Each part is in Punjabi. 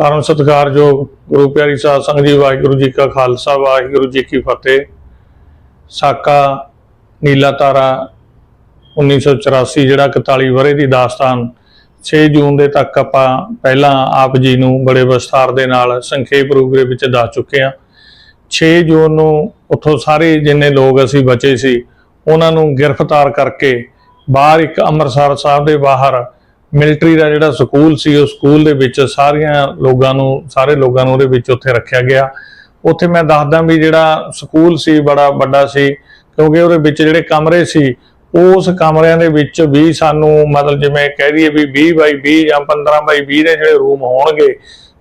ਪਰਮ ਸਤਿਕਾਰਯੋਗ ਗੁਰੂ ਪਿਆਰੀ ਸਾਹਿਬ ਸੰਗਤ ਜੀ, ਵਾਹਿਗੁਰੂ ਜੀ ਕਾ ਖਾਲਸਾ, ਵਾਹਿਗੁਰੂ ਜੀ ਕੀ ਫਤਿਹ। ਸਾਕਾ ਨੀਲਾ ਤਾਰਾ 1984 ਜਿਹੜਾ 41 ਵਰੇ ਦੀ ਦਾਸਤਾਨ 6 ਜੂਨ ਦੇ ਤੱਕ ਆਪਾਂ ਪਹਿਲਾਂ ਆਪ ਜੀ ਨੂੰ ਬੜੇ ਵਿਸਥਾਰ ਦੇ ਨਾਲ ਸੰਖੇਪ ਰੂਪ ਦੇ ਵਿੱਚ ਦੱਸ ਚੁੱਕੇ ਹਾਂ। 6 ਜੂਨ ਨੂੰ ਉੱਥੋਂ ਸਾਰੇ ਜਿੰਨੇ ਲੋਕ ਅਸੀਂ ਬਚੇ ਸੀ, ਉਹਨਾਂ ਨੂੰ ਗ੍ਰਿਫਤਾਰ ਕਰਕੇ ਬਾਹਰ ਇੱਕ ਅੰਮ੍ਰਿਤਸਰ ਸਾਹਿਬ ਦੇ ਬਾਹਰ ਮਿਲਟਰੀ ਦਾ ਜਿਹੜਾ ਸਕੂਲ ਸੀ, ਉਹ ਸਕੂਲ ਦੇ ਵਿੱਚ ਸਾਰੀਆਂ ਲੋਕਾਂ ਨੂੰ, ਸਾਰੇ ਲੋਕਾਂ ਨੂੰ ਉਹਦੇ ਵਿੱਚ ਉੱਥੇ ਰੱਖਿਆ ਗਿਆ। ਉੱਥੇ ਮੈਂ ਦੱਸਦਾ ਵੀ ਜਿਹੜਾ ਸਕੂਲ ਸੀ, ਬੜਾ ਵੱਡਾ ਸੀ, ਕਿਉਂਕਿ ਉਹਦੇ ਵਿੱਚ ਜਿਹੜੇ ਕਮਰੇ ਸੀ, ਉਸ ਕਮਰਿਆਂ ਦੇ ਵਿੱਚ ਵੀ ਸਾਨੂੰ ਮਤਲਬ ਜਿਵੇਂ ਕਹਿ ਦਈਏ ਵੀ 20 ਬਾਈ 20 ਜਾਂ 15 ਬਾਈ 20 ਦੇ ਜਿਹੜੇ ਰੂਮ ਹੋਣਗੇ,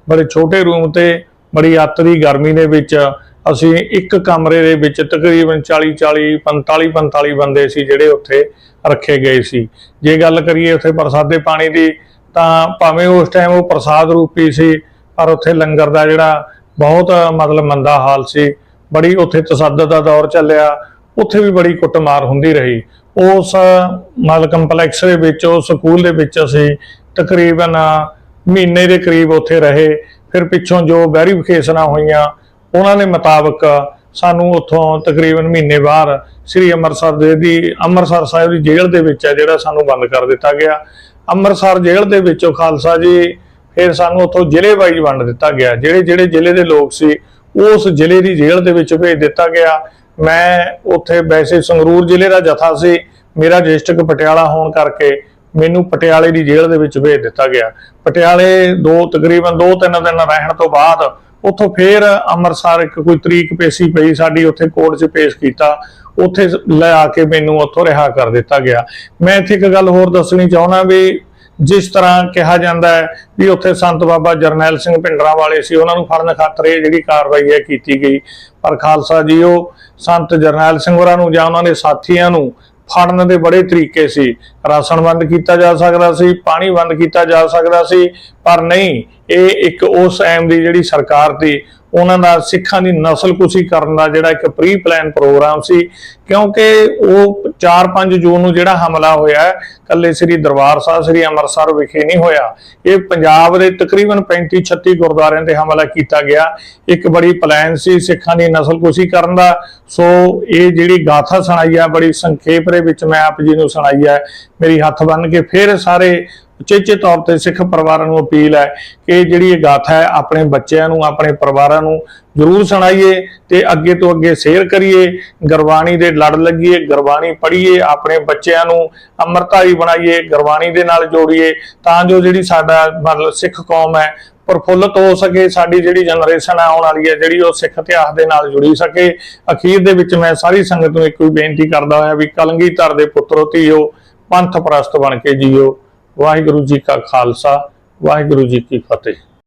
ਬੜੇ ਛੋਟੇ ਰੂਮ ਤੇ ਬੜੀ ਅੱਤ ਦੀ ਗਰਮੀ ਦੇ ਵਿੱਚ ਅਸੀਂ ਇੱਕ ਕਮਰੇ ਦੇ ਵਿੱਚ ਤਕਰੀਬਨ 40 40 45 45 ਬੰਦੇ ਸੀ ਜਿਹੜੇ ਉੱਥੇ ਰੱਖੇ ਗਏ ਸੀ। ਜੇ ਗੱਲ ਕਰੀਏ ਉੱਥੇ ਪ੍ਰਸਾਦੇ ਪਾਣੀ ਦੀ, ਤਾਂ ਭਾਵੇਂ ਉਸ ਟਾਈਮ ਉਹ ਪ੍ਰਸਾਦ ਰੂਪੀ ਸੀ, ਪਰ ਉੱਥੇ ਲੰਗਰ ਦਾ ਜਿਹੜਾ ਬਹੁਤ ਮਤਲਬ ਮੰਦਾ ਹਾਲ ਸੀ। ਬੜੀ ਉੱਥੇ ਤਸੱਦਦ ਦਾ ਦੌਰ ਚੱਲਿਆ। ਉੱਥੇ ਵੀ ਬੜੀ ਕੁੱਟਮਾਰ ਹੁੰਦੀ ਰਹੀ। ਉਸ ਮਤਲਬ ਕੰਪਲੈਕਸ ਦੇ ਵਿੱਚ, ਉਸ ਸਕੂਲ ਦੇ ਵਿੱਚ ਅਸੀਂ ਤਕਰੀਬਨ ਮਹੀਨੇ ਦੇ ਕਰੀਬ ਉੱਥੇ ਰਹੇ। ਫਿਰ ਪਿੱਛੋਂ ਜੋ ਵੈਰੀਫਿਕੇਸ਼ਨਾਂ ਹੋਈਆਂ, ਉਹਨਾਂ ਦੇ ਮੁਤਾਬਕ ਸਾਨੂੰ ਉੱਥੋਂ ਤਕਰੀਬਨ ਮਹੀਨੇ ਬਾਅਦ ਸ੍ਰੀ ਅੰਮ੍ਰਿਤਸਰ ਦੇ ਦੀ, ਅੰਮ੍ਰਿਤਸਰ ਸਾਹਿਬ ਦੀ ਜੇਲ੍ਹ ਦੇ ਵਿੱਚ ਹੈ ਜਿਹੜਾ ਸਾਨੂੰ ਬੰਦ ਕਰ ਦਿੱਤਾ ਗਿਆ। ਅੰਮ੍ਰਿਤਸਰ ਜੇਲ੍ਹ ਦੇ ਵਿੱਚੋਂ ਖਾਲਸਾ ਜੀ ਫਿਰ ਸਾਨੂੰ ਉੱਥੋਂ ਜ਼ਿਲ੍ਹੇ ਵਾਈਜ਼ ਵੰਡ ਦਿੱਤਾ ਗਿਆ। ਜਿਹੜੇ ਜਿਹੜੇ ਜ਼ਿਲ੍ਹੇ ਦੇ ਲੋਕ ਸੀ, ਉਸ ਜ਼ਿਲ੍ਹੇ ਦੀ ਜੇਲ੍ਹ ਦੇ ਵਿੱਚ ਭੇਜ ਦਿੱਤਾ ਗਿਆ। ਮੈਂ ਉੱਥੇ ਵੈਸੇ ਸੰਗਰੂਰ ਜ਼ਿਲ੍ਹੇ ਦਾ ਜਥਾ ਸੀ। ਮੇਰਾ ਡਿਸਟ੍ਰਿਕਟ ਪਟਿਆਲਾ ਹੋਣ ਕਰਕੇ ਮੈਨੂੰ ਪਟਿਆਲੇ ਦੀ ਜੇਲ੍ਹ ਦੇ ਵਿੱਚ ਭੇਜ ਦਿੱਤਾ ਗਿਆ। ਪਟਿਆਲੇ ਦੋ, ਤਕਰੀਬਨ 2-3 ਦਿਨ ਰਹਿਣ ਤੋਂ ਬਾਅਦ ਉੱਥੋਂ ਫੇਰ ਅੰਮ੍ਰਿਤਸਰ ਇੱਕ ਕੋਈ ਤਰੀਕ ਪੇਸ਼ੀ ਪਈ, ਸਾਡੀ ਉੱਥੇ ਕੋਰਟ 'ਚ ਪੇਸ਼ ਕੀਤਾ। ਉੱਥੇ ਲੈ ਆ ਕੇ ਮੈਨੂੰ ਉੱਥੋਂ ਰਿਹਾ ਕਰ ਦਿੱਤਾ ਗਿਆ। ਮੈਂ ਇੱਥੇ ਇੱਕ ਗੱਲ ਹੋਰ ਦੱਸਣੀ ਚਾਹੁੰਦਾ ਵੀ ਜਿਸ ਤਰ੍ਹਾਂ ਕਿਹਾ ਜਾਂਦਾ ਹੈ ਵੀ ਉੱਥੇ ਸੰਤ ਬਾਬਾ ਜਰਨੈਲ ਸਿੰਘ ਭਿੰਡਰਾਂ ਵਾਲੇ ਸੀ, ਉਹਨਾਂ ਨੂੰ ਫੜਨ ਖਾਤਰ ਇਹ ਜਿਹੜੀ ਕਾਰਵਾਈ ਹੈ ਕੀਤੀ ਗਈ। ਪਰ ਖਾਲਸਾ ਜੀ ਉਹ ਸੰਤ ਜਰਨੈਲ ਸਿੰਘ ਹੋਰਾਂ ਨੂੰ ਜਾਂ ਉਹਨਾਂ ਦੇ ਸਾਥੀਆਂ ਨੂੰ ਫੜਨ ਦੇ ਬੜੇ ਤਰੀਕੇ ਸੀ। ਰਾਸ਼ਨ ਬੰਦ ਕੀਤਾ ਜਾ ਸਕਦਾ ਸੀ ਪਾਣੀ ਬੰਦ ਕੀਤਾ ਜਾ ਸਕਦਾ ਸੀ ਪਰ ਨਹੀਂ ਇਹ ਇੱਕ ਉਸ ਐਮ ਦੀ ਜਿਹੜੀ ਸਰਕਾਰ ਦੀ ਉਹਨਾਂ ਦਾ ਸਿੱਖਾਂ ਦੀ ਨਸਲਕੁਸ਼ੀ ਕਰਨ ਦਾ ਜਿਹੜਾ ਇੱਕ ਪ੍ਰੀ ਪਲਾਨ ਪ੍ਰੋਗਰਾਮ ਸੀ ਕਿਉਂਕਿ ਉਹ 4-5 ਜੂਨ ਨੂੰ ਜਿਹੜਾ ਹਮਲਾ ਹੋਇਆ ਹੈ, ਕੱਲੇ ਸ੍ਰੀ ਦਰਬਾਰ ਸਾਹਿਬ ਸ੍ਰੀ ਅੰਮ੍ਰਿਤਸਰ ਵਿਖੇ ਨਹੀਂ ਹੋਇਆ। ਇਹ ਪੰਜਾਬ ਦੇ ਤਕਰੀਬਨ 35-36 ਗੁਰਦੁਆਰਿਆਂ ਤੇ ਹਮਲਾ ਕੀਤਾ ਗਿਆ। ਇੱਕ ਬੜੀ ਪਲਾਨ ਸੀ ਸਿੱਖਾਂ ਦੀ ਨਸਲਕੁਸ਼ੀ ਕਰਨ ਦਾ। ਸੋ ਇਹ ਜਿਹੜੀ ਗਾਥਾ ਸੁਣਾਈ ਆ ਬੜੀ ਸੰਖੇਪ ਦੇ ਵਿੱਚ ਮੈਂ ਆਪ ਜੀ ਨੂੰ ਸੁਣਾਈ ਹੈ ਮੇਰੀ ਹੱਥ ਬੰਨ ਕੇ ਫਿਰ ਸਾਰੇ ਉਚੇਚੇ ਤੌਰ ਤੇ ਸਿੱਖ ਪਰਿਵਾਰਾਂ ਨੂੰ ਅਪੀਲ ਹੈ ਕਿ ਜਿਹੜੀ ਇਹ ਗਾਥਾ ਹੈ ਆਪਣੇ ਬੱਚਿਆਂ ਨੂੰ, ਆਪਣੇ ਪਰਿਵਾਰਾਂ ਨੂੰ ਜ਼ਰੂਰ ਸੁਣਾਈਏ ਤੇ ਅੱਗੇ ਤੋਂ ਅੱਗੇ ਸ਼ੇਅਰ ਕਰੀਏ। ਗੁਰਬਾਣੀ ਦੇ ਲੜ ਲੱਗੀਏ, ਗੁਰਬਾਣੀ ਪੜ੍ਹੀਏ, ਆਪਣੇ ਬੱਚਿਆਂ ਨੂੰ ਅੰਮ੍ਰਿਤਾਈ ਬਣਾਈਏ, ਗੁਰਬਾਣੀ ਦੇ ਨਾਲ ਜੋੜੀਏ ਤਾਂ ਜੋ ਜਿਹੜੀ ਸਾਡਾ ਮਤਲਬ ਸਿੱਖ ਕੌਮ ਹੈ ਪ੍ਰਫੁੱਲਤ ਹੋ ਸਕੇ, ਸਾਡੀ ਜਿਹੜੀ ਜਨਰੇਸ਼ਨ ਆਉਣ ਵਾਲੀ ਹੈ, ਜਿਹੜੀ ਉਹ ਸਿੱਖ ਇਤਿਹਾਸ ਦੇ ਨਾਲ ਜੁੜੀ ਸਕੇ। ਅਖੀਰ ਦੇ ਵਿੱਚ ਮੈਂ ਸਾਰੀ ਸੰਗਤ ਨੂੰ ਇੱਕੋ ਹੀ ਬੇਨਤੀ ਕਰਦਾ ਹੋਇਆ ਵੀ ਕਲਗੀਧਰ ਦੇ ਪੁੱਤਰੋ ਧੀਓ। ਪੰਥ ਪ੍ਰਸਤ ਬਣ ਕੇ ਜੀਓ। ਵਾਹਿਗੁਰੂ ਜੀ ਕਾ ਖਾਲਸਾ ਵਾਹਿਗੁਰੂ ਜੀ ਕੀ ਫਤਿਹ।